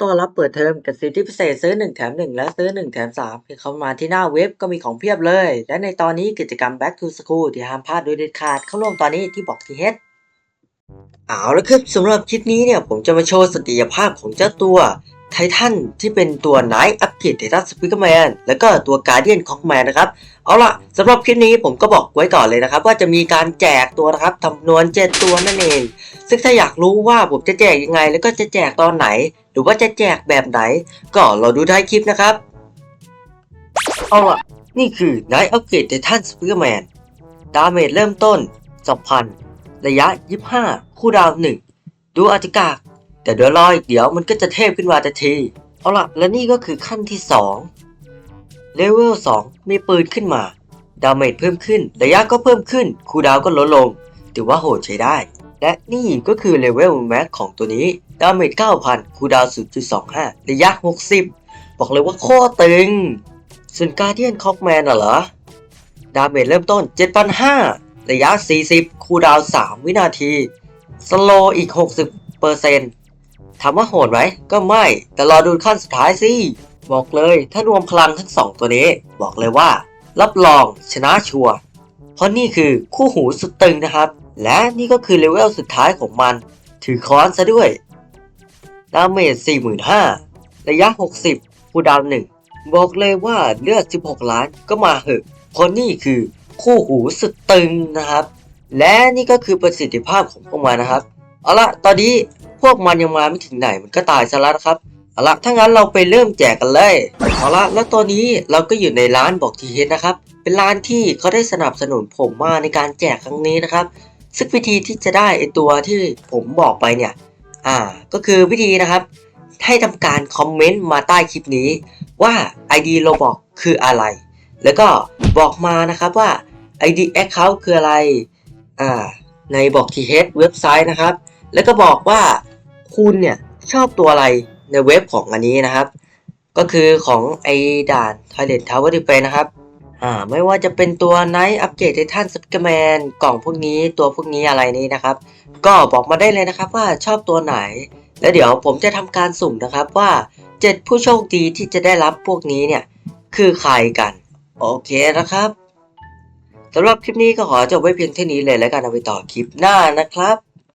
ต้อนรับเปิดเทอมกับสิทธิพิเศษซื้อ 1 แถม 1 และซื้อ 1 แถม3เพียงเข้ามาที่หน้าเว็บก็มีของเพียบเลย และในตอนนี้กิจกรรม Back to School ที่ห้ามพลาดโดยเด็ดขาดเข้าร่วมตอนนี้ที่บอกทีเฮดเอาละครับสำหรับคลิปนี้เนี่ยผมจะมาโชว์ศักยภาพของเจ้าตัว ไททันที่เป็นตัว Night Upgrade Titan Speaker Man แล้วก็ตัว Guardian Cockman นะครับเอาล่ะสำหรับคลิปนี้ผมก็บอกไว้ก่อนเลยนะครับ ว่าจะมีการแจกตัวนะครับจำนวน 7 ตัวนั่นเอง ซึ่งถ้าอยากรู้ว่าผมจะแจกยังไง แล้วก็จะแจกตอนไหน หรือว่าจะแจกแบบไหน ก็รอดูท้ายคลิปนะครับ เอาล่ะ นี่คือ Night Upgrade Titan Spearman ดาเมจเริ่มต้น 2,000 ระยะ 25 คู่ดาว 1 ดูอาจจะกา แต่เดี๋ยวรออีกเดี๋ยวมันก็จะเทพขึ้นมาทันที เอาล่ะ และนี่ก็คือขั้นที่2เลเวล2มีปืนขึ้นมา ดาเมจเพิ่มขึ้น ระยะก็เพิ่มขึ้น คูดาวก็ลดลง ถือว่าโหดใช้ได้ และนี่ก็คือเลเวลแม็กของตัวนี้ ดาเมจ 9,000 คูดาว 0.25 ระยะ 60 บอกเลยว่าโคตรตึง ส่วนการเดียนคอกแมนน่ะเหรอ ดาเมจเริ่มต้น 7,500 ระยะ 40 คูดาว 3 วินาที สโลอีก 60% ถามว่าโหดไหมก็ไม่ แต่รอดูขั้นสุดท้ายสิ บอกเลยถ้ารวมพลังทั้งสองตัวนี้ บอกเลยว่า รับรองชนะชัวร์เพราะนี่คือคู่หูสุดตึงนะครับ และนี่ก็คือเลเวลสุดท้ายของมัน ถือค้อนซะด้วยดาเมจ45,000ระยะ 60คูลดาวน์1บอกเลยว่าเลือด16 ล้านก็มาเหอะเพราะนี่คือคู่หูสุดตึงนะครับ และนี่ก็คือประสิทธิภาพของพวกมันนะครับ เอาละตอนนี้ พวกมันยังมาไม่ถึงไหนมันก็ตายซะแล้วนะครับเอาละถ้างั้นเราไปเริ่มแจกกันเลยเอาละแล้วตอนนี้เราก็อยู่ในร้านบอกทีเฮดนะครับ เป็นร้านที่เขาได้สนับสนุนผมมาในการแจกครั้งนี้นะครับ ซึ่งวิธีที่จะได้ไอตัวที่ผมบอกไปเนี่ย อ่า ก็คือวิธีนะครับ ให้ทำการคอมเมนต์มาใต้คลิปนี้ว่า ID เราบอกคืออะไร แล้วก็บอกมานะครับว่า ID Account คืออะไร อ่า ในบอกทีเฮดเว็บไซต์นะครับ แล้วก็บอกว่า คุณเนี่ยชอบตัวอะไรในเว็บของอันนี้นะครับ ก็คือของไอด่าน Toilet Tower Defense นะครับอ่าไม่ว่าจะเป็นตัว Night Upgrade Titan s p i k e r m a n กล่องพวกนี้ตัวพวกนี้อะไรนี้นะครับ ก็บอกมาได้เลยนะครับว่าชอบตัวไหน แล้วเดี๋ยวผมจะทำการสุ่มนะครับว่า 7 ผู้โชคดีที่จะได้รับพวกนี้เนี่ยคือใครกัน โอเคนะครับสำหรับคลิปนี้ก็ขอจบไว้เพียงเท่านี้เลยแล้วกันเอาไปต่อคลิปหน้านะครับ